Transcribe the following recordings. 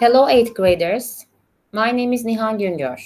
Hello, 8th graders. My name is Nihan Güngör.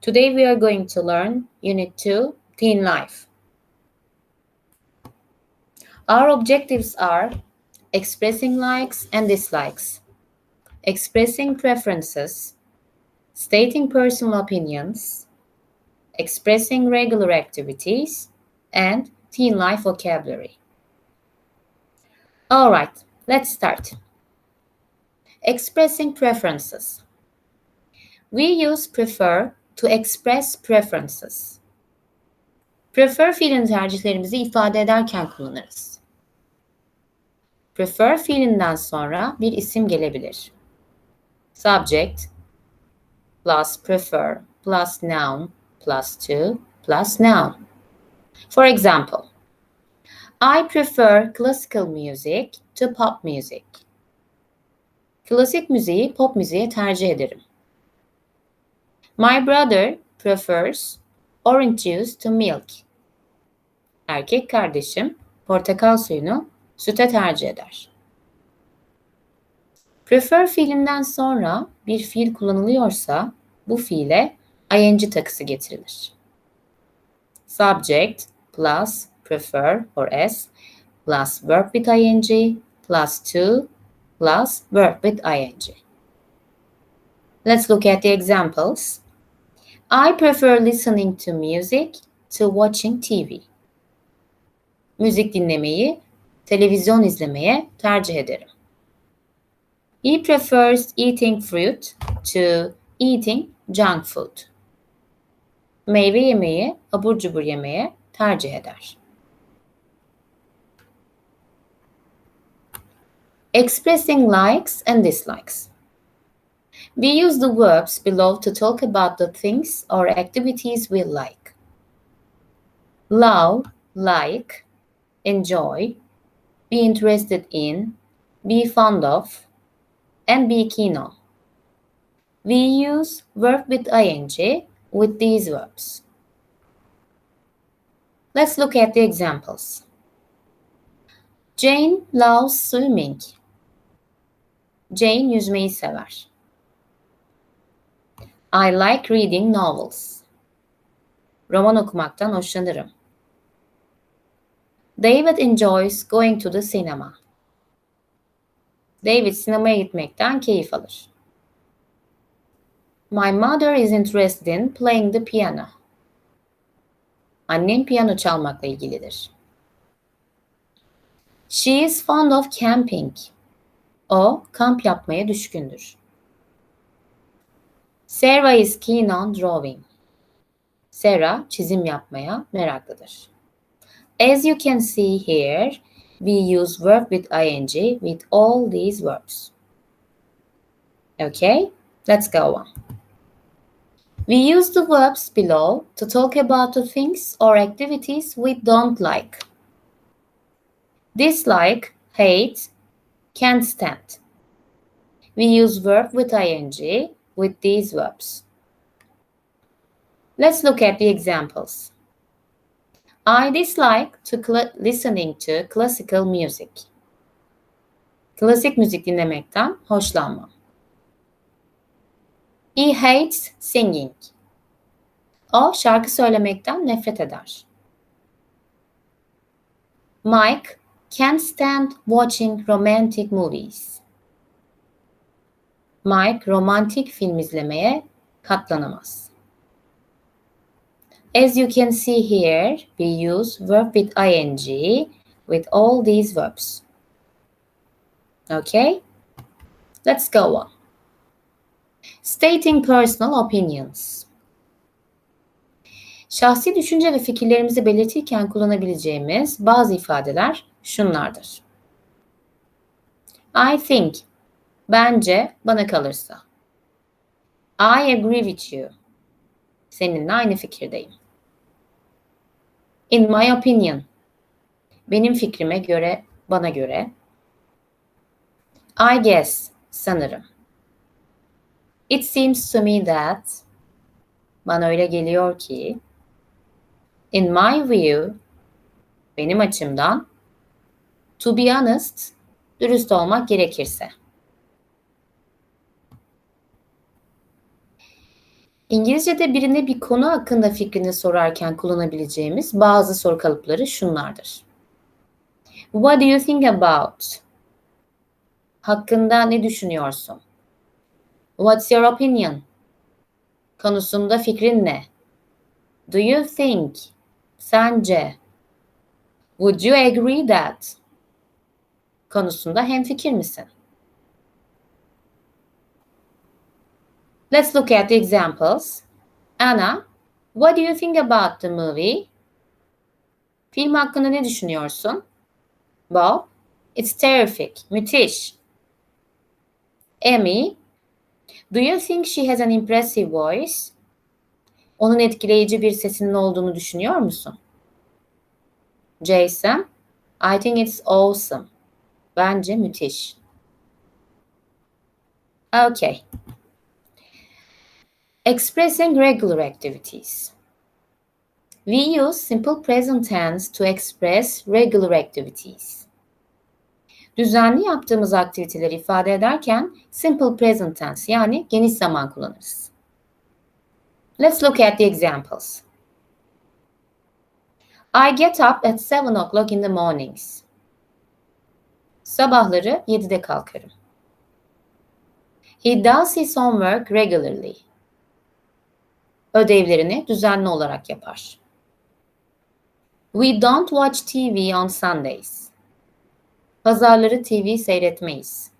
Today we are going to learn Unit 2, Teen Life. Our objectives are expressing likes and dislikes, expressing preferences, stating personal opinions, expressing regular activities, and teen life vocabulary. All right, let's start. Expressing preferences. We use prefer to express preferences. Prefer fiilini tercihlerimizi ifade ederken kullanırız. Prefer fiilinden sonra bir isim gelebilir. Subject plus prefer plus noun plus to plus noun. For example, I prefer classical music to pop music. Klasik müziği pop müziğe tercih ederim. My brother prefers orange juice to milk. Erkek kardeşim portakal suyunu süte tercih eder. Prefer fiilinden sonra bir fiil kullanılıyorsa bu fiile ing takısı getirilir. Subject plus prefer or s plus verb with ing plus to plus verb with ing. Let's look at the examples. I prefer listening to music to watching TV. Müzik dinlemeyi televizyon izlemeye tercih ederim. He prefers eating fruit to eating junk food. Meyve yemeyi abur cubur yemeye tercih eder. Expressing likes and dislikes. We use the verbs below to talk about the things or activities we like. Love, like, enjoy, be interested in, be fond of, and be keen on. We use verb with ing with these verbs. Let's look at the examples. Jane loves swimming. Jane yüzmeyi sever. I like reading novels. Roman okumaktan hoşlanırım. David enjoys going to the cinema. David sinemaya gitmekten keyif alır. My mother is interested in playing the piano. Annem piyano çalmakla ilgilidir. She is fond of camping. O kamp yapmaya düşkündür. Sarah is keen on drawing. Sarah çizim yapmaya meraklıdır. As you can see here, we use verb with ing with all these verbs. Okay, let's go on. We use the verbs below to talk about the things or activities we don't like. Dislike, hate, can't stand. We use verb with ing with these verbs. Let's look at the examples. I dislike to listening to classical music. Klasik müzik dinlemekten hoşlanmam. He hates singing. O şarkı söylemekten nefret eder. Mike can't stand watching romantic movies. Mike romantik film izlemeye katlanamaz. As you can see here, we use verb with ing with all these verbs. Okay? Let's go on. Stating personal opinions. Şahsi düşünce ve fikirlerimizi belirtirken kullanabileceğimiz bazı ifadeler şunlardır. I think Bence bana kalırsa. I agree with you. Seninle aynı fikirdeyim. In my opinion. Benim fikrime göre, bana göre. I guess, sanırım. It seems to me that. Bana öyle geliyor ki. In my view, benim açımdan. To be honest, dürüst olmak gerekirse. İngilizce'de birine bir konu hakkında fikrini sorarken kullanabileceğimiz bazı soru kalıpları şunlardır. What do you think about? Hakkında ne düşünüyorsun? What's your opinion? Konusunda fikrin ne? Do you think? Sence? Would you agree that? Konusunda hemfikir misin? Let's look at the examples. Anna, what do you think about the movie? Film hakkında ne düşünüyorsun? Bob, it's terrific, müthiş. Amy, do you think she has an impressive voice? Onun etkileyici bir sesinin olduğunu düşünüyor musun? Jason, I think it's awesome. Bence müthiş. Okay. Expressing regular activities. We use simple present tense to express regular activities. Düzenli yaptığımız aktiviteleri ifade ederken simple present tense yani geniş zaman kullanırız. Let's look at the examples. I get up at 7 o'clock in the mornings. Sabahları 7'de kalkarım. He does his homework regularly. Ödevlerini düzenli olarak yapar. We don't watch TV on Sundays. Pazarları TV seyretmeyiz.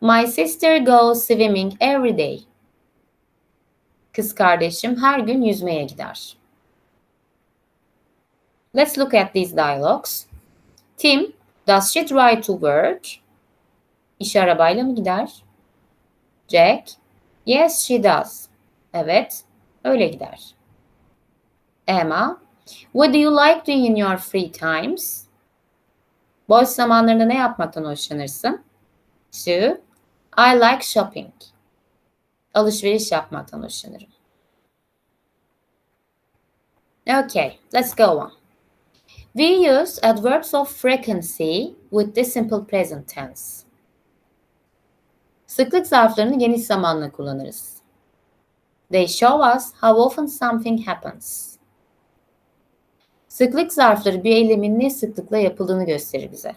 My sister goes swimming every day. Kız kardeşim her gün yüzmeye gider. Let's look at these dialogues. Tim, does she drive to work? İşe arabayla mı gider? Jack, yes she does. Evet, öyle gider. Emma, what do you like doing in your free times? Boş zamanlarında ne yapmaktan hoşlanırsın? Sue, I like shopping. Alışveriş yapmaktan hoşlanırım. Okay, let's go on. We use adverbs of frequency with the simple present tense. Sıklık zarflarını geniş zamanla kullanırız. They show us how often something happens. Sıklık zarfları bir eylemin ne sıklıkla yapıldığını gösterir bize.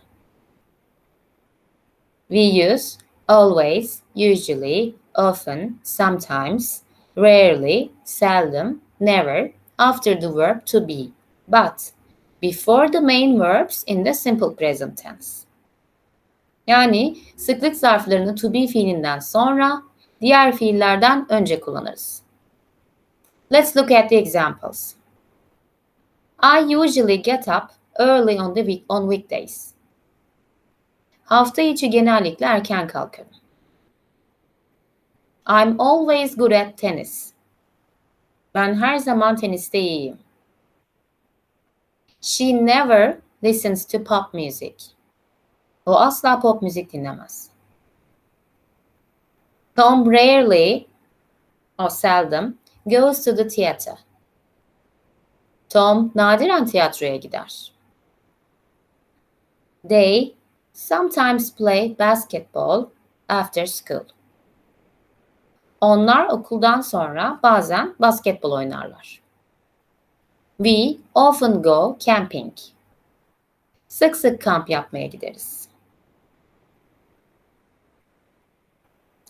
We use always, usually, often, sometimes, rarely, seldom, never after the verb to be, but before the main verbs in the simple present tense. Yani sıklık zarflarını to be fiilinden sonra diğer fiillerden önce kullanırız. Let's look at the examples. I usually get up early on the week on weekdays. Hafta içi genellikle erken kalkarım. I'm always good at tennis. Ben her zaman teniste iyiyim. She never listens to pop music. O asla pop müzik dinlemez. Tom rarely or seldom goes to the theater. Tom nadiren tiyatroya gider. They sometimes play basketball after school. Onlar okuldan sonra bazen basketbol oynarlar. We often go camping. Sık sık kamp yapmaya gideriz.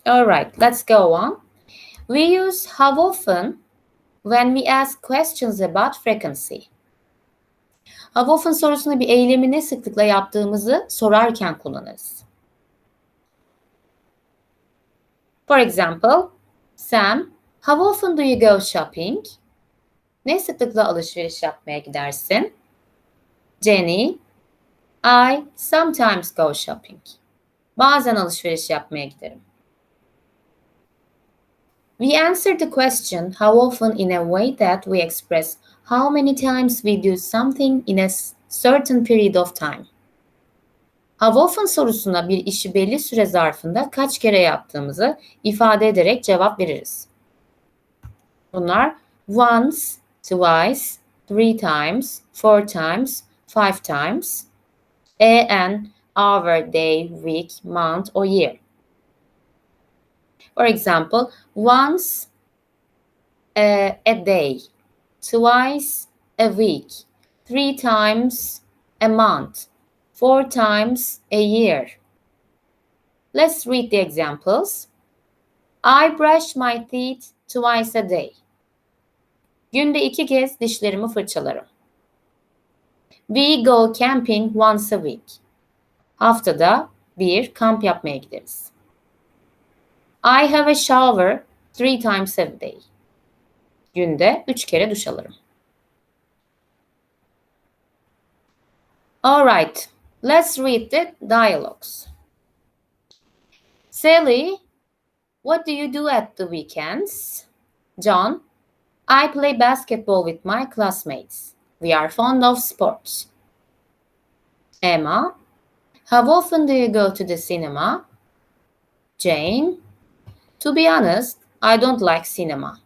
Alright, let's go on. We use how often when we ask questions about frequency. How often sorusunu bir eylemi ne sıklıkla yaptığımızı sorarken kullanırız. For example, Sam, how often do you go shopping? Ne sıklıkla alışveriş yapmaya gidersin? Jenny, I sometimes go shopping. Bazen alışveriş yapmaya giderim. We answer the question how often in a way that we express how many times we do something in a certain period of time. How often sorusuna bir işi belli süre zarfında kaç kere yaptığımızı ifade ederek cevap veririz. Bunlar once, twice, three times, four times, five times, a an, hour, day, week, month or year. For example, once uh, a day, twice a week, three times a month, four times a year. Let's read the examples. I brush my teeth twice a day. Günde iki kez dişlerimi fırçalarım. We go camping once a week. Haftada bir kamp yapmaya gideriz. I have a shower three times a day. Günde üç kere duş alırım. Alright, let's read the dialogues. Sally, what do you do at the weekends? John, I play basketball with my classmates. We are fond of sports. Emma, how often do you go to the cinema? Jane, to be honest, I don't like cinema,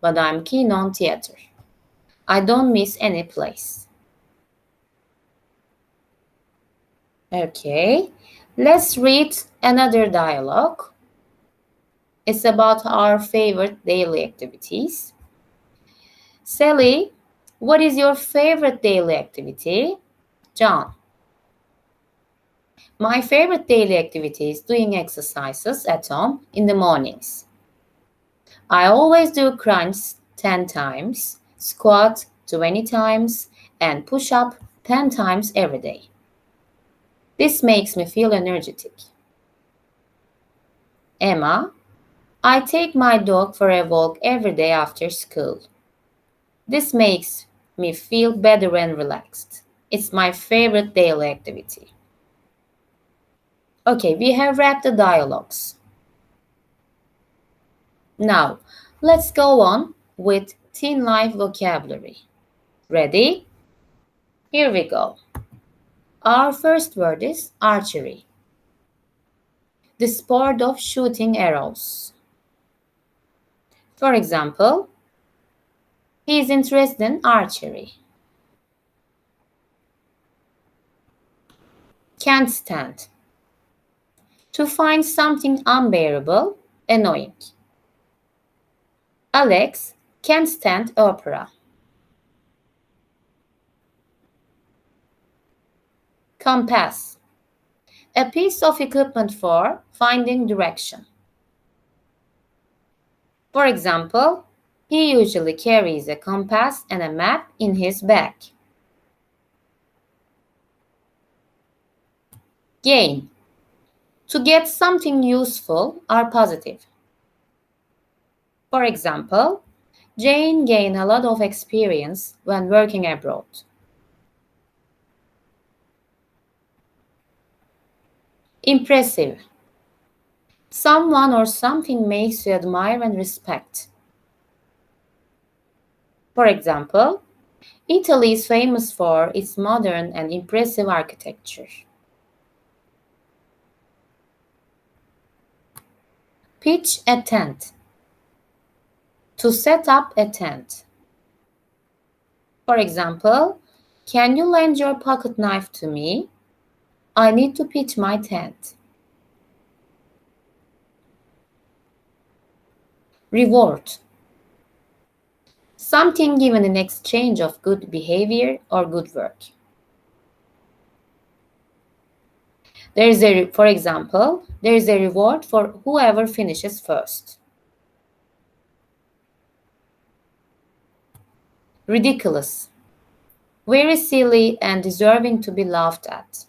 but I'm keen on theater. I don't miss any place. Okay, let's read another dialogue. It's about our favorite daily activities. Sally, what is your favorite daily activity? John. My favorite daily activity is doing exercises at home in the mornings. I always do crunch 10 times, squat 20 times, and push up 10 times every day. This makes me feel energetic. Emma, I take my dog for a walk every day after school. This makes me feel better and relaxed. It's my favorite daily activity. Okay, we have wrapped the dialogues. Now, let's go on with teen life vocabulary. Ready? Here we go. Our first word is archery. The sport of shooting arrows. For example, he is interested in archery. Can't stand. To find something unbearable, annoying. Alex can't stand opera. Compass. A piece of equipment for finding direction. For example, he usually carries a compass and a map in his bag. Gain. To get something useful or positive. For example, Jane gained a lot of experience when working abroad. Impressive. Someone or something makes you admire and respect. For example, Italy is famous for its modern and impressive architecture. Pitch a tent. To set up a tent. For example, can you lend your pocket knife to me? I need to pitch my tent. Reward. Something given in exchange of good behavior or good work. There is a, for example, there is a reward for whoever finishes first. Ridiculous. Very silly and deserving to be laughed at.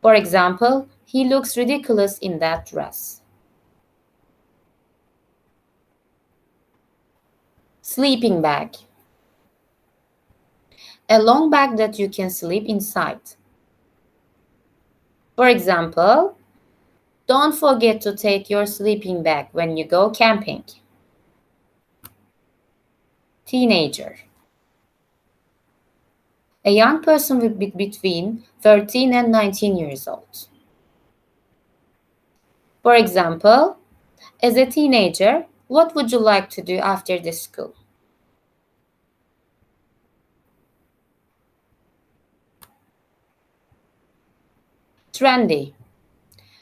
For example, he looks ridiculous in that dress. Sleeping bag. A long bag that you can sleep inside. For example, don't forget to take your sleeping bag when you go camping. Teenager. A young person with be- between 13 and 19 years old. For example, as a teenager, what would you like to do after the school? Trendy.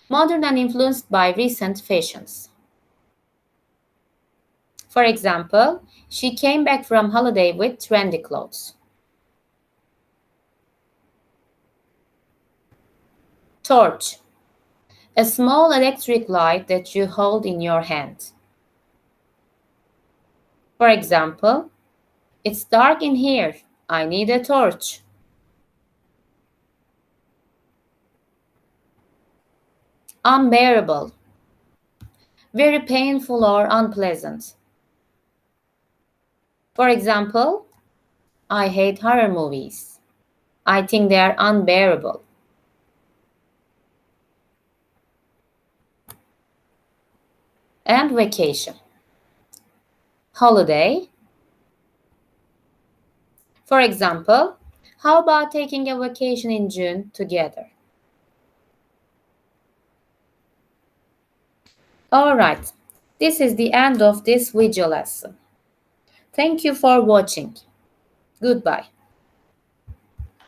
Modern and influenced by recent fashions. For example, she came back from holiday with trendy clothes. Torch. A small electric light that you hold in your hand. For example, it's dark in here. I need a torch. Unbearable. Very painful or unpleasant. For example, I hate horror movies. I think they are unbearable. And vacation. Holiday. For example, how about taking a vacation in June together? Alright, this is the end of this video lesson. Thank you for watching. Goodbye.